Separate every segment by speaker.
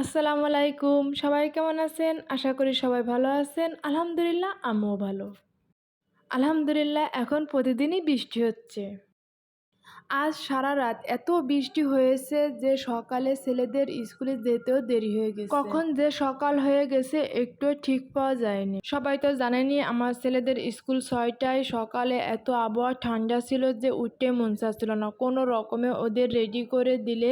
Speaker 1: আসসালামু আলাইকুম। সবাই কেমন আছেন? আশা করি সবাই ভালো আছেন। আলহামদুলিল্লাহ, আমিও ভালো। আলহামদুলিল্লাহ, এখন প্রতিদিনই বৃষ্টি হচ্ছে। আজ সারা রাত এত বৃষ্টি হয়েছে যে সকালে ছেলেদের স্কুলে যেতেও দেরি হয়ে গেছে। কখন যে সকাল হয়ে গেছে, একটু ঠিক পাওয়া যায়নি। সবাই তো জানেনি আমার ছেলেদের স্কুল ছয়টায় সকালে এত আবহাওয়া ঠান্ডা ছিল যে উঠতে মন চাচ্ছিল না। কোনো রকমে ওদের রেডি করে দিলে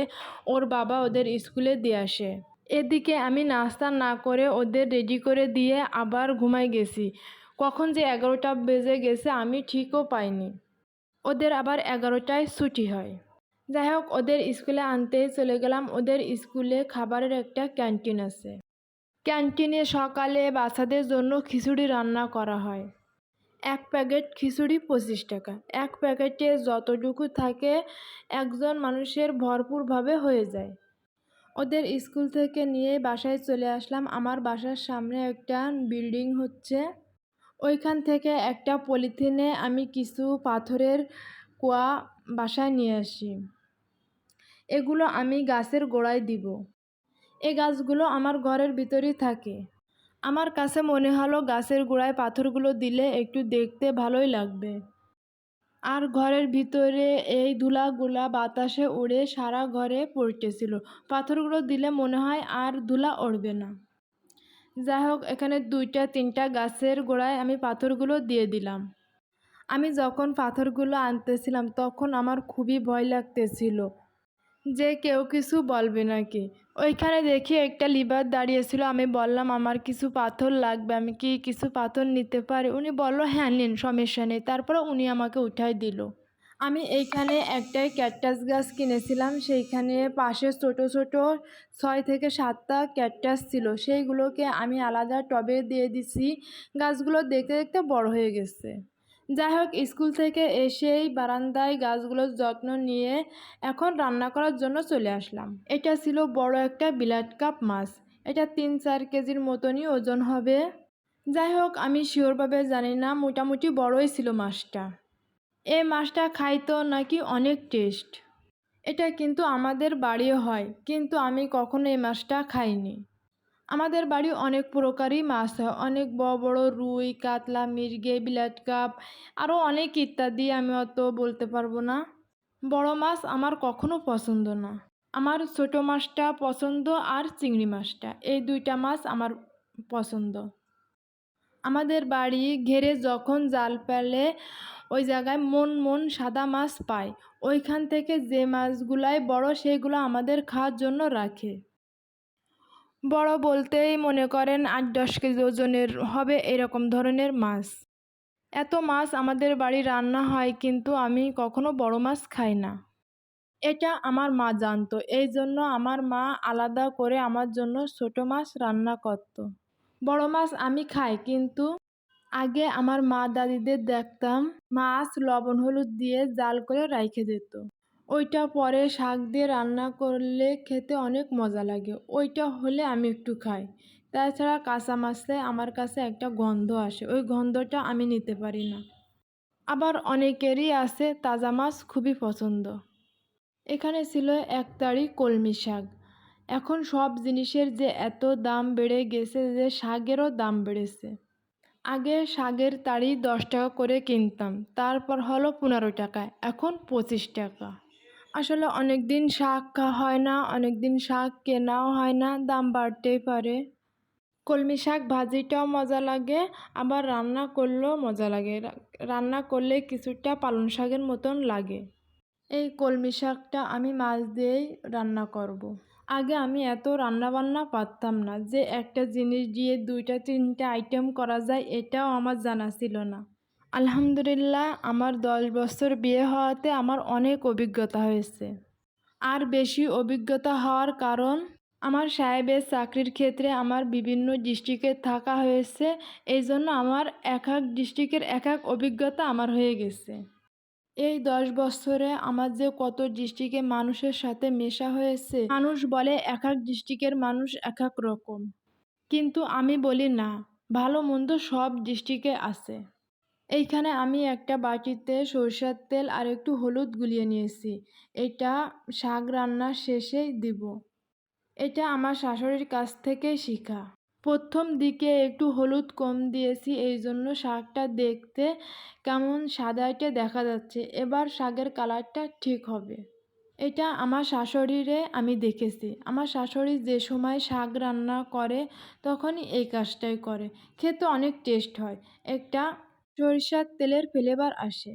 Speaker 1: ওর বাবা ওদের স্কুলে দিয়ে আসে। এদিকে আমি নাস্তা না করে ওদের রেডি করে দিয়ে আবার ঘুমাই গেছি। কখন যে এগারোটা বেজে গেছে আমি ঠিকও পাইনি। ওদের আবার এগারোটায় ছুটি হয়। যাই হোক, ওদের স্কুলে আনতেই চলে গেলাম। ওদের স্কুলে খাবারের একটা ক্যান্টিন আছে। ক্যান্টিনে সকালে বাচ্চাদের জন্য খিচুড়ি রান্না করা হয়। এক প্যাকেট খিচুড়ি পঁচিশ টাকা। এক প্যাকেটে যতটুকু থাকে, একজন মানুষের ভরপুরভাবে হয়ে যায়। ওদের স্কুল থেকে নিয়ে বাসায় চলে আসলাম। আমার বাসার সামনে একটা বিল্ডিং হচ্ছে। ওইখান থেকে একটা পলিথিনে আমি কিছু পাথরের কুয়া বাসায় নিয়ে আসি। এগুলো আমি গাছের গোড়ায় দিব। এই গাছগুলো আমার ঘরের ভিতরেই থাকে। আমার কাছে মনে হলো গাছের গোড়ায় পাথরগুলো দিলে একটু দেখতে ভালোই লাগবে। আর ঘরের ভিতরে এই ধুলাগুলা বাতাসে উড়ে সারা ঘরে পড়তেছিল। পাথরগুলো দিলে মনে হয় আর ধুলা উড়বে না। যাই হোক, এখানে দুইটা, তিনটা গাছের গোড়ায় আমি পাথরগুলো দিয়ে দিলাম। আমি যখন পাথরগুলো আনতেছিলাম, তখন আমার খুবই ভয় লাগতেছিল। যে কেউ কিছু বলবে নাকি? ওইখানে দেখি একটা লিভার দাঁড়িয়েছিল আমি বললাম, আমার কিছু পাথর লাগবে, আমি কি কিছু পাথর নিতে পারি? উনি বলল হ্যাঁ নিন, সমস্যা নেই। তারপরে উনি আমাকে উঠাই দিল। আমি এইখানে একটাই ক্যাকটাস গাছ কিনেছিলাম। সেইখানে পাশে ছোট ছোট ছয় থেকে সাতটা ক্যাকটাস ছিল। সেইগুলোকে আমি আলাদা টবে দিয়ে দিছি। গাছগুলো দেখতে দেখতে বড় হয়ে গেছে। যাই হোক, স্কুল থেকে এসেই বারান্দায় গাছগুলোর যত্ন নিয়ে এখন রান্না করার জন্য চলে আসলাম। এটা ছিল বড় একটা বিলাট কাপ মাছ। এটা তিন চার কেজির মতনই ওজন হবে। যাই হোক, আমি শিওরভাবে জানি না, মোটামুটি বড়ই ছিল মাছটা। এই মাছটা খাইতো নাকি অনেক টেস্ট। এটা কিন্তু আমাদের বাড়িও হয়, কিন্তু আমি কখনো এই মাছটা খাইনি। আমাদের বাড়ি অনেক প্রকারই মাছ হয়। অনেক বড় বড় রুই, কাতলা, মির্গে বিলাট কাপ আরও অনেক ইত্যাদি আমি অত বলতে পারব না। বড় মাছ আমার কখনো পছন্দ না। আমার ছোট মাছটা পছন্দ আর চিংড়ি মাছটা, এই দুইটা মাছ আমার পছন্দ। আমাদের বাড়ি ঘেরে যখন জাল ফেলে, ওই জায়গায় মন মন সাদা মাছ পায়। ওইখান থেকে যে মাছগুলাই বড়, সেগুলো আমাদের খাওয়ার জন্য রাখে। বড় বলতেই মনে করেন আট দশ কেজি ওজনের হবে এরকম ধরনের মাছ। এত মাছ আমাদের বাড়ি রান্না হয় কিন্তু আমি কখনো বড় মাছ খাই না। এটা আমার মা জানতো, এই জন্য আমার মা আলাদা করে আমার জন্য ছোট মাছ রান্না করতো। বড় মাছ আমি খাই কিন্তু আগে আমার মা দাদিদের দেখতাম মাছ লবণ হলুদ দিয়ে জাল করে রাইখে দিত। ওইটা পরে শাক দিয়ে রান্না করলে খেতে অনেক মজা লাগে। ওইটা হলে আমি একটু খাই। তাছাড়া কাঁচা মাছে আমার কাছে একটা গন্ধ আসে। ওই গন্ধটা আমি নিতে পারি না। আবার অনেকেরই আছে তাজা মাছ খুবই পছন্দ। এখানে ছিল এক তাড়ি কলমি শাক। এখন সব জিনিসের যে এত দাম বেড়ে গেছে যে শাকেরও দাম বেড়েছে। আগে শাকের তাড়ি দশ টাকা করে কিনতাম। তারপর হলো পনেরো টাকা, এখন পঁচিশ টাকা। আসলে অনেক দিন শাক খাওয়া হয় না অনেক দিন শাক কেনাও হয় না, দাম বাড়তেই পারে। কলমি শাক ভাজিটাও মজা লাগে, আবার রান্না করলেও মজা লাগে। রান্না করলে কিছুটা পালং শাকের মতন লাগে। এই কলমি শাকটা আমি মাছ দিয়েই রান্না করব। আগে আমি এত রান্নাবান্না পারতাম না যে একটা জিনিস দিয়ে দুইটা, তিনটা আইটেম করা যায়, এটাও আমার জানা ছিল না। আলহামদুলিল্লাহ, আমার দশ বছর বিয়ে হওয়াতে আমার অনেক অভিজ্ঞতা হয়েছে। আর বেশি অভিজ্ঞতা হওয়ার কারণ, আমার সাহেবের চাকরির ক্ষেত্রে আমার বিভিন্ন ডিস্ট্রিক্টে থাকা হয়েছে এই জন্য আমার এক এক ডিস্ট্রিক্টের এক এক অভিজ্ঞতা আমার হয়ে গেছে। এই দশ বছরে আমার যে কত ডিস্ট্রিক্টে মানুষের সাথে মেশা হয়েছে, মানুষ বলে এক এক ডিস্ট্রিক্টের মানুষ এক এক রকম। কিন্তু আমি বলি না, ভালো মন্দ সব ডিস্ট্রিক্টে আছে। এইখানে আমি একটা বাটিতে সরষের তেল আর একটু হলুদ গুলিয়ে নিয়েছি। এটা শাক রান্নার শেষেই দিব। এটা আমার শাশুড়ির কাছ থেকেই শেখা। প্রথম দিকে একটু হলুদ কম দিয়েছি, এই জন্য শাকটা দেখতে কেমন সাদাইটে দেখা যাচ্ছে। এবার শাকের কালারটা ঠিক হবে। এটা আমার শাশুড়িরে আমি দেখেছি। আমার শাশুড়ি যে সময় শাক রান্না করে, তখনই এই কাজটাই করে। খেতে অনেক টেস্ট হয়। একটা সরিষার তেলের ফ্লেভার আসে।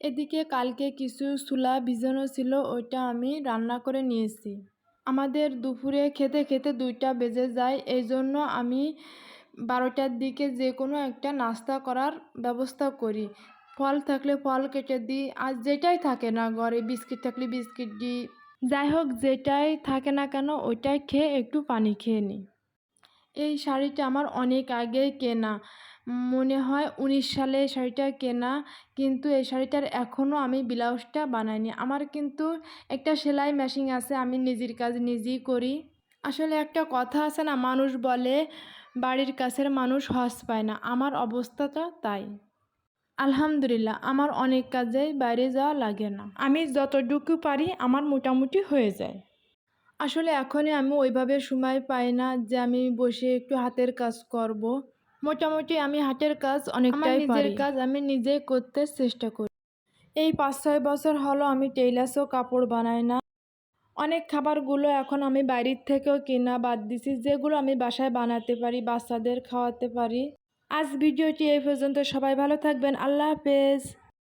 Speaker 1: এদিকে কালকে কিছু ছোলা ভিজানো ছিল, ওইটা আমি রান্না করে নিয়েছি। আমাদের দুপুরে খেতে খেতে দুইটা বেজে যায় এই জন্য আমি বারোটার দিকে যে কোনো একটা নাস্তা করার ব্যবস্থা করি। ফল থাকলে ফল কেটে দিই, আর যেটাই থাকে না ঘরে বিস্কিট থাকলে বিস্কিট দিই। যাই হোক, যেটাই থাকে না কেন, ওইটাই খেয়ে একটু পানি খেয়ে নিই। এই শাড়িটা আমার অনেক আগেই কেনা। মনে হয় উনিশ সালে এই শাড়িটা কেনা, কিন্তু এই শাড়িটার এখনও আমি ব্লাউজটা বানাইনি। আমার কিন্তু একটা সেলাই মেশিন আছে, আমি নিজের কাজ নিজেই করি। আসলে একটা কথা আছে না, মানুষ বলে, বাড়ির কাছের মানুষ হস পায় না। আমার অবস্থাটা তাই। আলহামদুলিল্লাহ, আমার অনেক কাজেই বাইরে যাওয়া লাগে না। আমি যতটুকু পারি, আমার মোটামুটি হয়ে যায়। আসলে এখনই আমি ওইভাবে সময় পাই না যে আমি বসে একটু হাতের কাজ করব। মোটামুটি আমি হাতের কাজ অনেকটাই নিজের কাজ আমি নিজে করতে চেষ্টা করি। এই পাঁচ ছয় বছর হলো আমি টেইলার্সও কাপড় বানাই না। অনেক খাবারগুলো এখন আমি বাইরের থেকেও কিনা বাদ দিছি যেগুলো আমি বাসায় বানাতে পারি বাচ্চাদের খাওয়াতে পারি। আজ ভিডিওটি এই পর্যন্ত। সবাই ভালো থাকবেন। আল্লাহ হাফেজ।